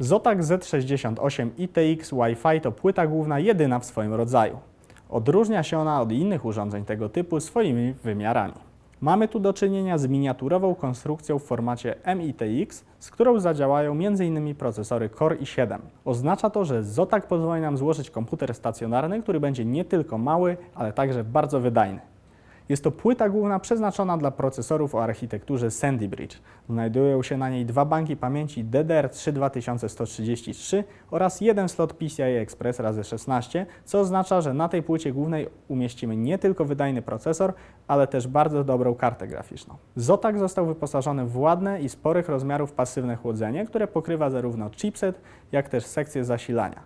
Zotac Z68 ITX Wi-Fi to płyta główna jedyna w swoim rodzaju. Odróżnia się ona od innych urządzeń tego typu swoimi wymiarami. Mamy tu do czynienia z miniaturową konstrukcją w formacie MITX, z którą zadziałają m.in. procesory Core i7. Oznacza to, że Zotac pozwoli nam złożyć komputer stacjonarny, który będzie nie tylko mały, ale także bardzo wydajny. Jest to płyta główna przeznaczona dla procesorów o architekturze Sandy Bridge. Znajdują się na niej dwa banki pamięci DDR3 2133 oraz jeden slot PCI Express razy 16, co oznacza, że na tej płycie głównej umieścimy nie tylko wydajny procesor, ale też bardzo dobrą kartę graficzną. Zotac został wyposażony w ładne i sporych rozmiarów pasywne chłodzenie, które pokrywa zarówno chipset, jak też sekcję zasilania.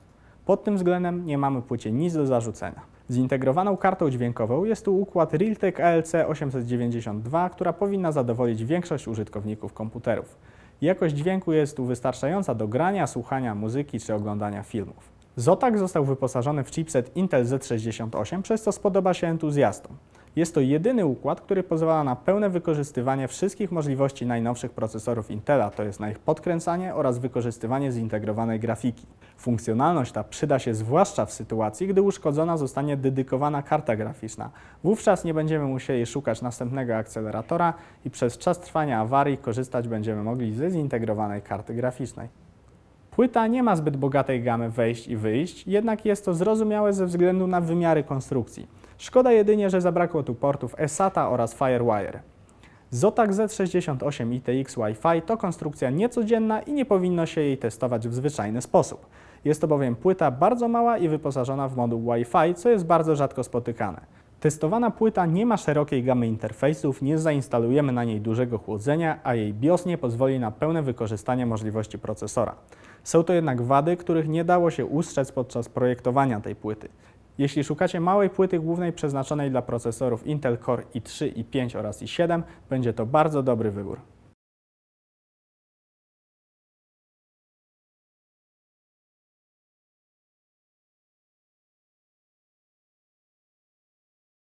Pod tym względem nie mamy płycie nic do zarzucenia. Zintegrowaną kartą dźwiękową jest tu układ Realtek ALC 892, która powinna zadowolić większość użytkowników komputerów. Jakość dźwięku jest tu wystarczająca do grania, słuchania muzyki czy oglądania filmów. Zotac został wyposażony w chipset Intel Z68, przez co spodoba się entuzjastom. Jest to jedyny układ, który pozwala na pełne wykorzystywanie wszystkich możliwości najnowszych procesorów Intela, to jest na ich podkręcanie oraz wykorzystywanie zintegrowanej grafiki. Funkcjonalność ta przyda się zwłaszcza w sytuacji, gdy uszkodzona zostanie dedykowana karta graficzna. Wówczas nie będziemy musieli szukać następnego akceleratora i przez czas trwania awarii korzystać będziemy mogli ze zintegrowanej karty graficznej. Płyta nie ma zbyt bogatej gamy wejść i wyjść, jednak jest to zrozumiałe ze względu na wymiary konstrukcji. Szkoda jedynie, że zabrakło tu portów eSATA oraz FireWire. Zotac Z68 ITX Wi-Fi to konstrukcja niecodzienna i nie powinno się jej testować w zwyczajny sposób. Jest to bowiem płyta bardzo mała i wyposażona w moduł Wi-Fi, co jest bardzo rzadko spotykane. Testowana płyta nie ma szerokiej gamy interfejsów, nie zainstalujemy na niej dużego chłodzenia, a jej BIOS nie pozwoli na pełne wykorzystanie możliwości procesora. Są to jednak wady, których nie dało się ustrzec podczas projektowania tej płyty. Jeśli szukacie małej płyty głównej przeznaczonej dla procesorów Intel Core i3, i5 oraz i7, będzie to bardzo dobry wybór.